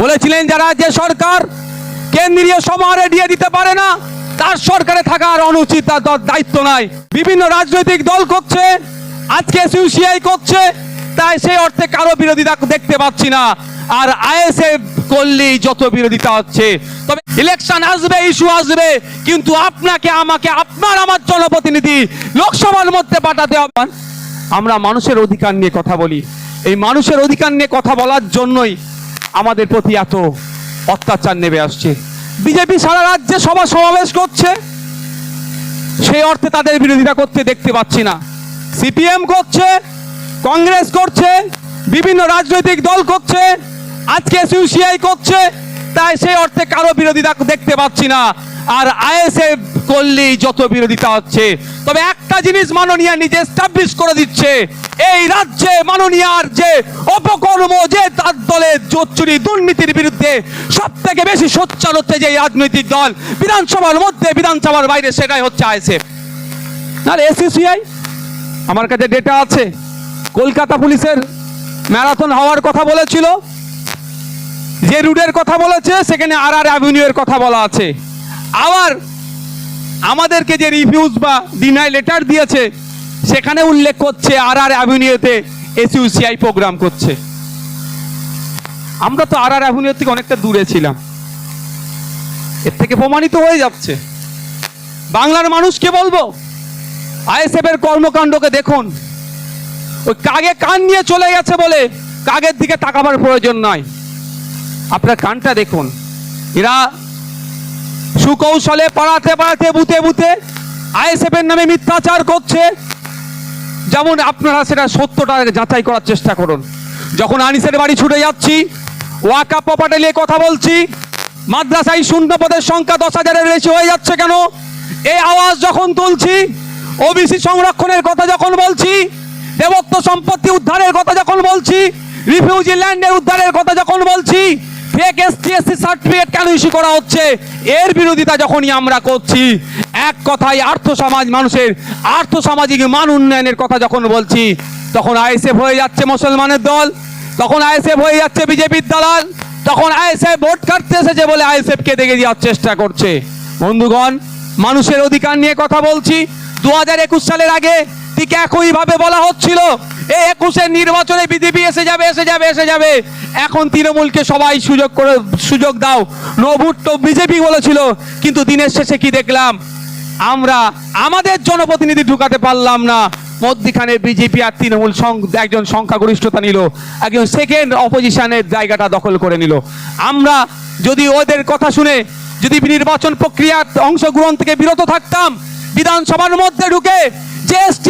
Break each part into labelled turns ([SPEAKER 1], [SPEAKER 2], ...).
[SPEAKER 1] বলেছিলেন যারা যে সরকার কেন্দ্রীয় সমাহারে দিয়ে দিতে পারে না, তার সরকারে থাকার অনুচিত তার দায়িত্ব নাই। বিভিন্ন রাজনৈতিক দল করছে, আজকে সিউসিআই করছে, তাই সেই অর্থে কারও বিরোধিতা দেখতে পাচ্ছি না। আর আইএসএফ করলেই যত বিরোধিতা হচ্ছে। তবে ইলেকশন আসবে ইস্যু আসবে, কিন্তু আপনাকে, আমাকে, আপনার, আমার জনপ্রতিনিধি লোকসভার মধ্যে পাঠাতে হবে। আমরা মানুষের অধিকার নিয়ে কথা বলি। এই মানুষের অধিকার নিয়ে কথা বলার জন্যই আমাদের প্রতি এত অত্যাচার নেমে আসছে। বিজেপি সারা রাজ্যে সভা সমাবেশ করছে। সেই অর্থে তাদের বিরোধিতা করতে দেখতে পাচ্ছি না। সিপিএম করছে, কংগ্রেস করছে, বিভিন্ন রাজনৈতিক দল করছে, আজকে সিউসিআই করছে, তাই সেই অর্থে কারও বিরোধিতা দেখতে পাচ্ছি না। আর আইএসএফ করলেই যত বিরোধিতা হচ্ছে, তবে একটা জিনিস মাননীয় নিজে এস্টাবলিশ করে দিচ্ছে এই রাজ্যে মাননীয়ার যে অপকর্ম যে তার দলের চুরি দুর্নীতির বিরুদ্ধে সব থেকে বেশি সোচ্চার হচ্ছে যে রাজনৈতিক দল বিধানসভার মধ্যে, বিধানসভার বাইরে, সেটাই হচ্ছে আইএসএফ। আর এসিসিআই আমার কাছে ডেটা আছে। কলকাতা পুলিশের ম্যারাথন হওয়ার কথা বলেছিল। যে রুটের কথা বলেছে, সেখানে আর আর অ্যাভিনিউয়ের কথা বলা আছে। আবার আমাদেরকে যে রিভিউজ বা ডিনাই লেটার দিয়েছে সেখানে উল্লেখ করছে আর আর অ্যাভিনিউতে এসইউসিআই প্রোগ্রাম করছে। আমরা তো আর আর অ্যাভিনিউ থেকে অনেকটা দূরে ছিলাম। এর থেকে প্রমাণিত হয়ে যাচ্ছে। বাংলার মানুষকে বলব? আইএসএফ এর কর্মকাণ্ডকে দেখুন। ওই কাগে কান নিয়ে চলে গেছে বলে কাগের দিকে তাকাবার প্রয়োজন নয় আপনার কানটা দেখুন। এরা সুকৌশলে পাড়াতে পাড়াতে বুতে বুতে আইএসএফ এর নামে মিথ্যাচার করছে। যেমন আপনারা সেটা সত্যটা যাচাই করার চেষ্টা করুন। যখন আনিসের বাড়ি ছুটে যাচ্ছি, ওয়াকা প্রপার্টি নিয়ে কথা বলছি, মাদ্রাসায় শূন্য পদের সংখ্যা দশ হাজারের বেশি হয়ে যাচ্ছে কেন? এই আওয়াজ যখন তুলছি ওবিসি সংরক্ষণের কথা যখন বলছি, দেবত্ব সম্পত্তি উদ্ধারের কথা যখন বলছি, রিফিউজি ল্যান্ডের উদ্ধারের কথা যখন বলছি ফেক এসটিএসসি সার্টিফিকেট কেন ইস্যু করা হচ্ছে? এর বিরোধিতা যখনই আমরা করছি, এক কথায় আর্থ সমাজ মানুষের, আর্থ সামাজিক মান উন্নয়নের কথা যখন বলছি, তখন আইএসএফ হয়ে যাচ্ছে মুসলমানের দল, তখন আইএসএফ হয়ে যাচ্ছে বিজেপির দালাল, তখন আইএসএফ ভোট কাটতে এসেছে বলে আইএসএফ কে দেখে দেওয়ার চেষ্টা করছে। বন্ধুগণ, মানুষের অধিকার নিয়ে কথা বলছি। দু হাজার একুশ সালের আগে ঠিক একইভাবে বলা হচ্ছিল এই একুশের নির্বাচনে বিজেপি এসে যাবে এসে যাবে এসে যাবে। এখন তৃণমূলকে সবাই সুযোগ করে, সুযোগ দাও। নো তো বিজেপি বলেছিল, কিন্তু দিনের শেষে কি দেখলাম? আমরা আমাদের জনপ্রতিনিধি ঢুকাতে পারলাম না। মধ্যখানে বিজেপি আর তৃণমূল একজন সংখ্যাগরিষ্ঠতা নিল, একজন সেকেন্ড অপোজিশনের জায়গাটা দখল করে নিল। আমরা যদি ওদের কথা শুনে, যদি নির্বাচন প্রক্রিয়ার অংশগ্রহণ থেকে বিরত থাকতাম, বিধানসভার মধ্যে ঢুকে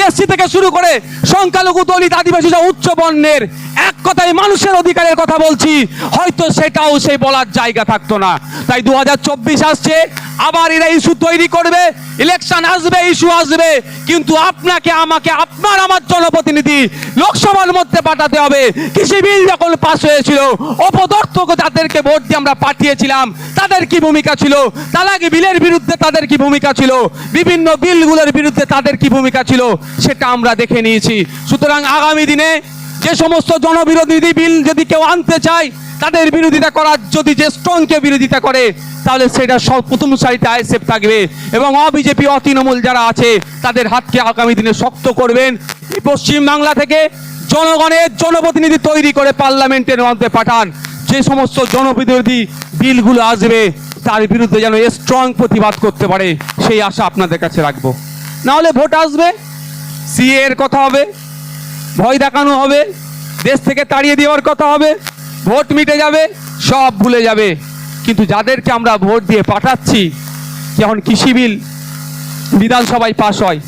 [SPEAKER 1] এসটি থেকে শুরু করে সংখ্যালঘু দলিত আদিবাসী উচ্চ বর্ণের এক কথায় মানুষের অধিকারের কথা বলছি, হয়তো সেটাও সেই বলার জায়গা থাকতো না। তাই দু হাজার চব্বিশ আসছে, আবার এরা ইস্যু তৈরি করবে, ইলেকশন আসবে, ইস্যু আসবে, কিন্তু আপনাকে, আমাকে, আপনার, আমার জনপ্রতিনিধি লোকসভার মধ্যে পাঠাতে হবে। কৃষি বিল যখন পাস হয়েছিল, অপদর্থক যাদেরকে ভোট দিয়ে আমরা পাঠিয়েছিলাম, তাদের কি ভূমিকা ছিল? তালাকি বিলের বিরুদ্ধে তাদের কি ভূমিকা ছিল? বিভিন্ন বিলগুলোর বিরুদ্ধে তাদের কি ভূমিকা ছিল? সেটা আমরা দেখে নিয়েছি। সুতরাং আগামী দিনে যে সমস্ত জনবিরোধী বিল যদি কেউ আনতে চায়, তাদের বিরোধিতা করার যদি যে স্ট্রংকে বিরোধিতা করে, তাহলে সেটা সব প্রথম সারিতে আইএসএফ থাকবে। এবং অবিজেপি, অতৃণমূল যারা আছে, তাদের হাতকে আগামী দিনে শক্ত করবেন। এই পশ্চিম বাংলা থেকে জনগণের জনপ্রতিনিধি তৈরি করে পার্লামেন্টের মধ্যে পাঠান। যে সমস্ত জনবিরোধী বিলগুলো আসবে, তার বিরুদ্ধে যেন স্ট্রং প্রতিবাদ করতে পারে, সেই আশা আপনাদের কাছে রাখব। না হলে ভোট আসবে সিএ এর কথা হবে। ভয় দেখানো হবে। দেশ থেকে তাড়িয়ে দেওয়ার কথা হবে। ভোট মিটে যাবে, সব ভুলে যাবে। কিন্তু যাদেরকে আমরা ভোট দিয়ে পাঠাচ্ছি যখন কৃষি বিল বিধানসভায় পাশ হয়,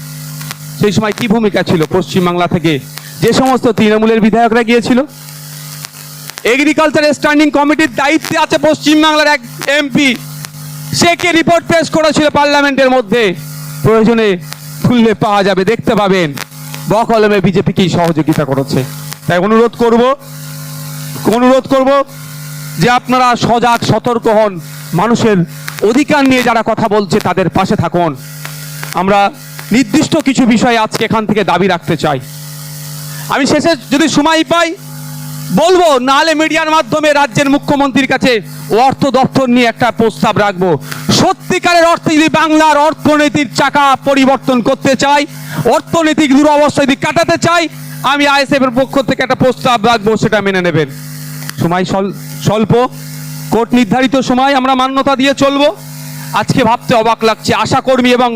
[SPEAKER 1] সেই সময় কি ভূমিকা ছিল পশ্চিমবাংলা থেকে? যে সমস্ত তৃণমূলের বিধায়করা গিয়েছিল। এগ্রিকালচার স্ট্যান্ডিং কমিটির দায়িত্বে আছে পশ্চিমবাংলার এক এমপি সে কে রিপোর্ট পেশ করেছিল পার্লামেন্টের মধ্যে? প্রয়োজনে খুললে পাওয়া যাবে, দেখতে পাবেন। বকলমে বিজেপি কি সহযোগিতা করেছে? তাই অনুরোধ করব অনুরোধ করব যে আপনারা সজাগ, সতর্ক হন। মানুষের অধিকার নিয়ে যারা কথা বলছে, তাদের পাশে থাকুন। আমরা নির্দিষ্ট কিছু বিষয় আজকে এখান থেকে দাবি রাখতে চাই। আমি শেষে যদি সময় পাই, বলব নাহলে মিডিয়ার মাধ্যমে রাজ্যের মুখ্যমন্ত্রীর কাছে অর্থ দপ্তর নিয়ে একটা প্রস্তাব রাখব। সত্যিকারের অর্থে যদি বাংলার অর্থনীতির চাকা পরিবর্তন করতে চাই, অর্থনৈতিক দুরবস্থা যদি কাটাতে চাই, আমি আইএসএফ এর পক্ষ থেকে একটা প্রস্তাব রাখব, সেটা মেনে নেবেন। সময় স্বল্প, কোর্ট নির্ধারিত সময়, আমরা মান্যতা দিয়ে চলবো। আজকে ভাবতে অবাক লাগছে আশাকর্মী এবং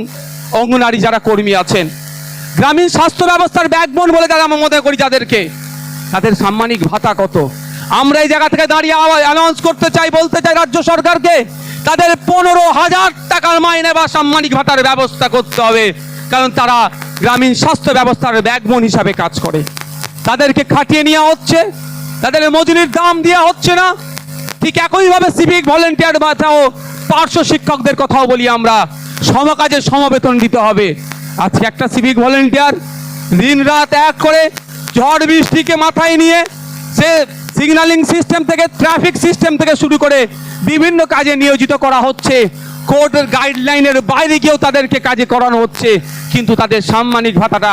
[SPEAKER 1] অঙ্গনারী যারা কর্মী আছেন। গ্রামীণ স্বাস্থ্য ব্যবস্থার ব্যাকবোন বলে যারা আমরা মনে করি যাদেরকে। তাদের সাম্মানিক ভাতা কত? আমরা এই জায়গা থেকে দাঁড়িয়ে অ্যানাউন্স করতে চাই, বলতে চাই রাজ্য সরকারকে। তাদের পনেরো হাজার টাকার মাইনে বা সাম্মানিক ভাতার ব্যবস্থা করতে হবে। কারণ তারা গ্রামীণ স্বাস্থ্য ব্যবস্থার ব্যাকবোন হিসাবে কাজ করে। তাদেরকে খাটিয়ে নেওয়া হচ্ছে, তাদের মজুরির দাম দেওয়া হচ্ছে না। ঠিক একইভাবে সিভিক ভলেন্টিয়ার ভাতাও পার্শ্ব শিক্ষকদের কথাও বলি আমরা। সমকাজে সমবেতন দিতে হবে। আজকে একটা সিভিক ভলেন্টিয়ার দিন রাত এক করে ঝড় বৃষ্টিকে মাথায় নিয়ে সে সিগন্যালিং সিস্টেম থেকে ট্রাফিক সিস্টেম থেকে শুরু করে বিভিন্ন কাজে নিয়োজিত করা হচ্ছে। কোর্টের গাইডলাইনের বাইরে গিয়েও তাদেরকে কাজে করানো হচ্ছে। কিন্তু তাদের সাম্মানিক ভাতাটা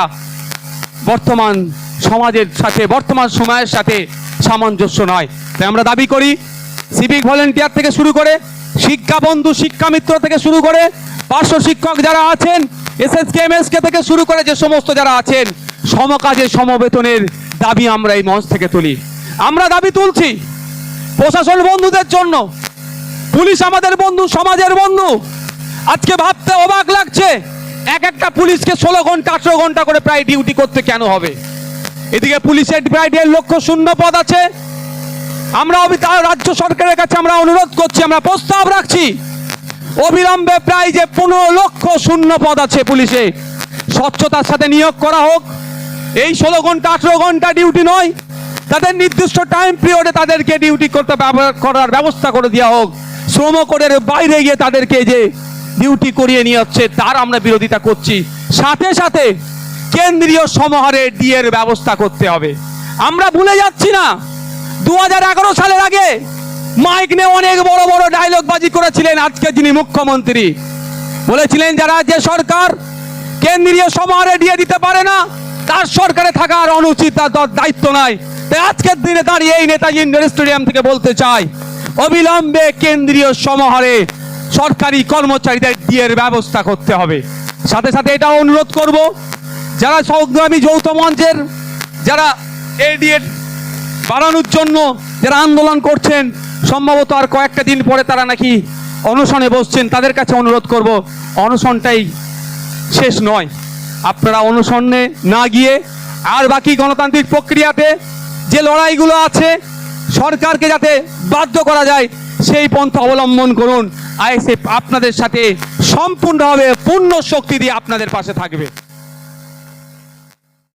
[SPEAKER 1] বর্তমান সমাজের সাথে, বর্তমান সময়ের সাথে সামঞ্জস্য নয়। তাই আমরা দাবি করি সিভিক ভলেন্টিয়ার থেকে শুরু করে শিক্ষা বন্ধু শিক্ষা মিত্র থেকে শুরু করে, পার্শ্ব শিক্ষক যারা আছেন এসএসকে এমএসকে থেকে শুরু করে যে সমস্ত যারা আছেন, সমকাজে সমবেতনের দাবি আমরা এই মঞ্চ থেকে তুলি। আমরা দাবি তুলছি, প্রশাসন বন্ধুদের জন্য পুলিশ আমাদের বন্ধু, সমাজের বন্ধু। আজকে ভাবতে অবাক লাগছে, এক একটা পুলিশকে ষোলো ঘণ্টা, আঠেরো ঘণ্টা করে প্রায় ডিউটি করতে কেন হবে? এদিকে পুলিশের প্রায় দেড় লক্ষ শূন্য পদ আছে। আমরা রাজ্য সরকারের কাছে আমরা অনুরোধ করছি, আমরা প্রস্তাব রাখছি। অবিলম্বে প্রায় যে পনেরো লক্ষ শূন্য পদ আছে পুলিশে, স্বচ্ছতার সাথে নিয়োগ করা হোক। এই ষোলো ঘণ্টা, আঠেরো ঘণ্টা ডিউটি নয়, তাদের নির্দিষ্ট টাইম পিরিয়ডে তাদেরকে ডিউটি করতে করার ব্যবস্থা করে দেওয়া হোক। শ্রম কোডের বাইরে গিয়ে তাদেরকে যে ডিউটি করিয়ে নিয়ে হচ্ছে তার আমরা বিরোধিতা করছি। সাথে সাথে কেন্দ্রীয় সমাহারে ডিএর ব্যবস্থা করতে হবে। আমরা ভুলে যাচ্ছি না দু হাজার এগারো সালের আগে মাইক নিয়ে অনেক বড় বড় ডায়লগ বাজি করেছিলেন আজকে যিনি মুখ্যমন্ত্রী। বলেছিলেন যারা যে সরকার কেন্দ্রীয় সমাহারে দিয়ে দিতে পারে না, তার সরকারে থাকার অনুচিত তার দায়িত্ব নাই। তাই আজকের দিনে দাঁড়িয়ে এই নেতাজি ইন্ডোর স্টেডিয়াম থেকে বলতে চাই অবিলম্বে কেন্দ্রীয় সমাহারে সরকারি কর্মচারীদের ডিএর ব্যবস্থা করতে হবে। সাথে সাথে এটাও অনুরোধ করব, যারা সংগ্রামী যৌথ মঞ্চের, যারা এডিএড বাড়ানোর জন্য যারা আন্দোলন করছেন, সম্ভবত আর কয়েকটা দিন পরে তারা নাকি অনশনে বসছেন, তাদের কাছে অনুরোধ করব, অনশনটাই শেষ নয়। আপনারা অনশনে না গিয়ে আর বাকি গণতান্ত্রিক প্রক্রিয়াতে যে লড়াইগুলো আছে সরকারকে যাতে বাধ্য করা যায়, সেই পন্থা অবলম্বন করুন। আইএসএফ আপনাদের সাথে সম্পূর্ণভাবে পূর্ণ শক্তি দিয়ে আপনাদের পাশে থাকবে।